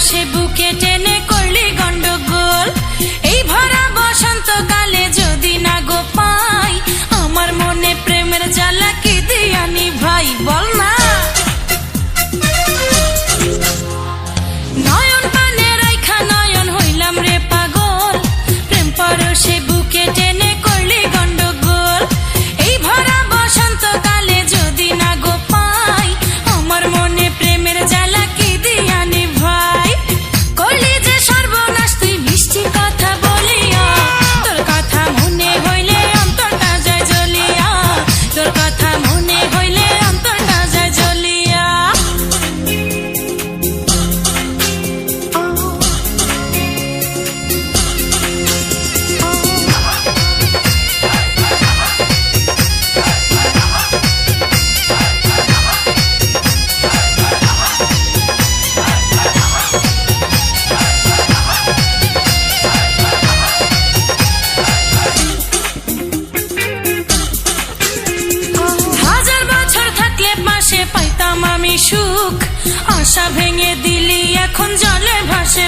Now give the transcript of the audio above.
chez vous. সুখ আশা ভেঙে দিলি এখন জলে ভাসে